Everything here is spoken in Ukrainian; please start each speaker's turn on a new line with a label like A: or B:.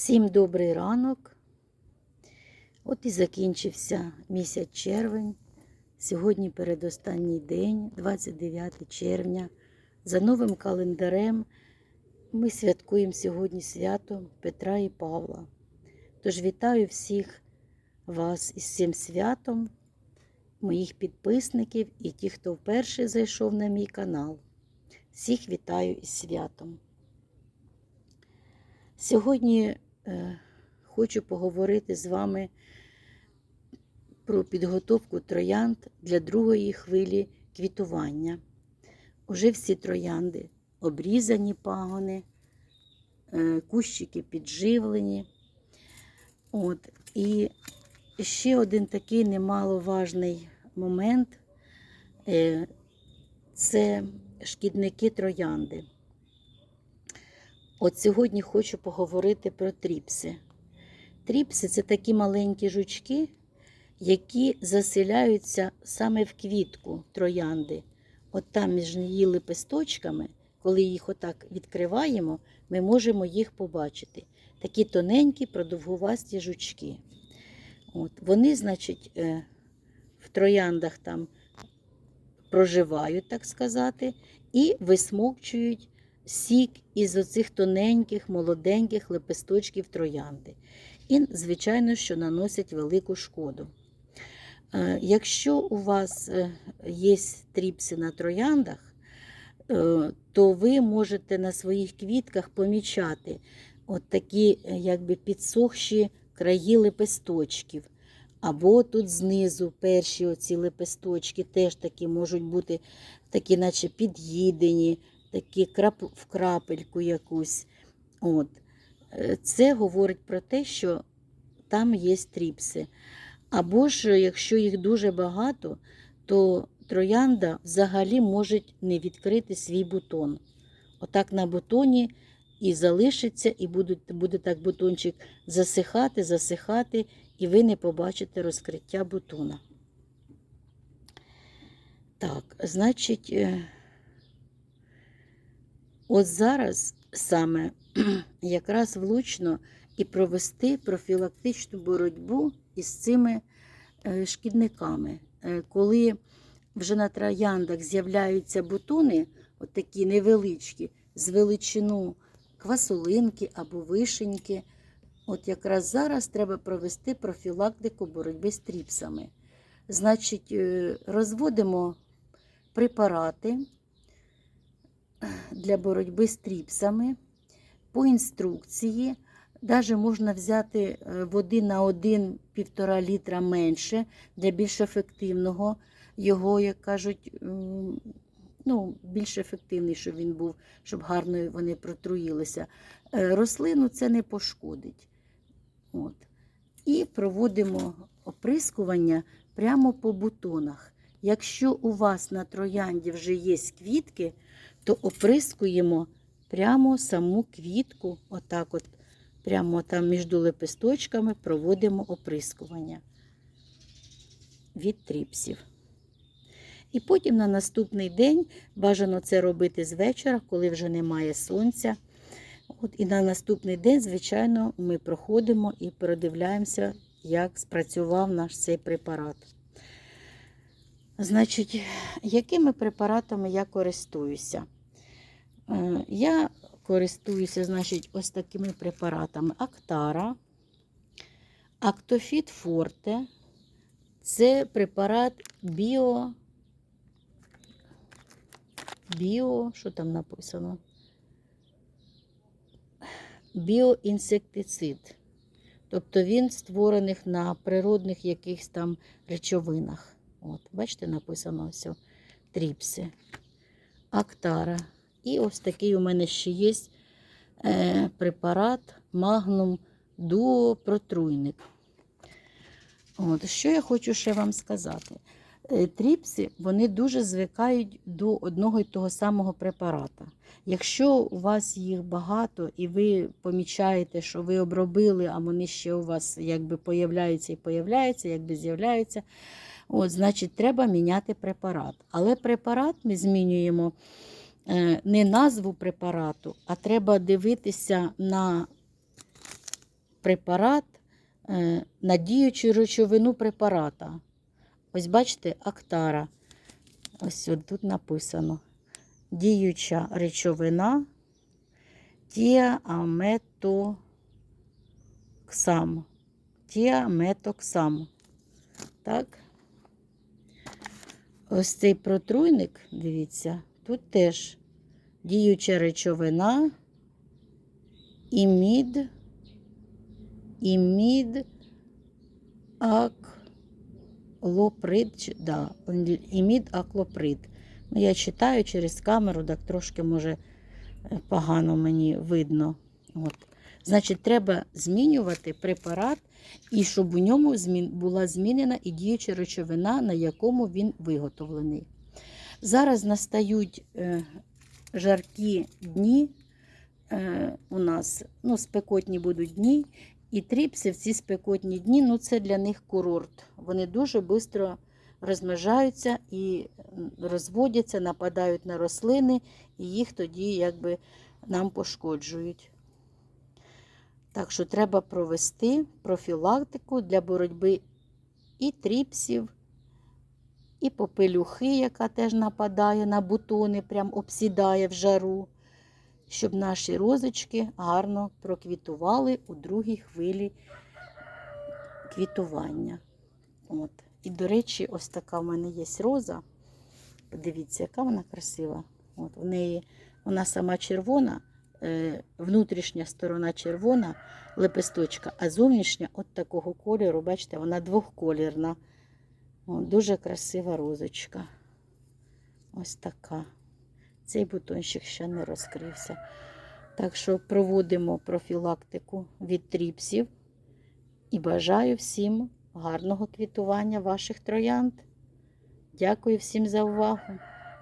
A: Всім добрий ранок. От і закінчився місяць червень. Сьогодні передостанній день, 29 червня. За новим календарем ми святкуємо сьогодні свято Петра і Павла. Тож вітаю всіх вас із цим святом, моїх підписників і ті, хто вперше зайшов на мій канал. Всіх вітаю із святом. Сьогодні хочу поговорити з вами про підготовку троянд для другої хвилі квітування. Уже всі троянди обрізані пагони, е, кущики підживлені. От. І ще один такий немаловажний момент е, це шкідники троянди. От сьогодні хочу поговорити про тріпси. Тріпси це такі маленькі жучки, які заселяються саме в квітку троянди. От там між її лепесточками, коли їх отак відкриваємо, ми можемо їх побачити. Такі тоненькі, продовгувасті жучки. От, Вони, значить, е, в трояндах там проживають, так сказати, і висмокчують сік із оцих тоненьких, молоденьких лепесточків троянди. І, звичайно, що наносять велику шкоду. Е, Якщо у вас е, є тріпси на трояндах, е, то ви можете на своїх квітках помічати от такі якби підсохші краї лепесточків. Або тут знизу перші оці лепесточки теж такі можуть бути такі, наче під'їдені, такі крап... в крапельку якусь. От. Е, Це говорить про те, що там є тріпси. Або ж, якщо їх дуже багато, то троянда взагалі може не відкрити свій бутон. Отак на бутоні і залишиться, і буде, буде так бутончик засихати, засихати, і ви не побачите розкриття бутона. Так, значить, е, от зараз саме якраз влучно і провести профілактичну боротьбу із цими е, шкідниками. Е, Коли вже на трояндах з'являються бутони, от такі невеличкі, з величину квасолинки або вишеньки, от якраз зараз треба провести профілактику боротьби з тріпсами. Значить, е, розводимо препарати для боротьби з тріпсами по інструкції. Даже можна взяти е, води на 1-1,5 літра менше для більш ефективного його, як кажуть, ну, більш ефективний, щоб він був, щоб гарно вони протруїлися. Е, Рослину це не пошкодить. От. І проводимо оприскування прямо по бутонах. Якщо у вас на троянді вже є квітки, то оприскуємо прямо саму квітку, отак от, прямо там між лепесточками проводимо оприскування від тріпсів. І потім на наступний день бажано це робити з вечора, коли вже немає сонця. От, і на наступний день, звичайно, ми проходимо і передивляємося, як спрацював наш цей препарат. Значить, якими препаратами я користуюся? Е, Я користуюся, значить, ось такими препаратами Актара, Актофіт Форте. Це препарат біо. Біо, що там написано? Біоінсектицид. Тобто він створених на природних якихось там речовинах. От, бачите, написано ось тріпси, актара. І ось такий у мене ще є е, препарат Магнум Дуо Протруйник. От, що я хочу ще вам сказати? Е, Тріпси вони дуже звикають до одного і того самого препарата. Якщо у вас їх багато і ви помічаєте, що ви обробили, а вони ще у вас якби появляються і появляються, якби з'являються, от, значить треба міняти препарат. Але препарат ми змінюємо не назву препарату, а треба дивитися на препарат е, на діючу речовину препарата. Ось бачите, актара. Ось от тут написано. Діюча речовина тіаметоксам. Тіаметоксам. Так. Ось цей протруйник, дивіться, тут теж діюча речовина, імід, імід, аклоприд, чи- да, імід аклоприд. Ну, я читаю через камеру, так трошки може погано мені видно. От. Значить, треба змінювати препарат, і щоб у ньому була змінена і діюча речовина, на якому він виготовлений. Зараз настають е, жаркі дні. Е, у нас ну, спекотні будуть дні, і тріпси в ці спекотні дні ну, це для них курорт. Вони дуже швидко розмножаються і розводяться, нападають на рослини, і їх тоді якби нам пошкоджують. Так що треба провести профілактику для боротьби і тріпсів, і попелюхи, яка теж нападає на бутони, прям обсідає в жару, щоб наші розочки гарно проквітували у другій хвилі квітування. От. І, до речі, ось така в мене є роза. Подивіться, яка вона красива. От, у неї вона сама червона, е, внутрішня сторона червона, лепесточка, а зовнішня от такого кольору, бачите, вона двохколірна. О, дуже красива розочка. Ось така. Цей бутончик ще не розкрився. Так що проводимо профілактику від тріпсів і бажаю всім гарного квітування ваших троянд. Дякую всім за увагу.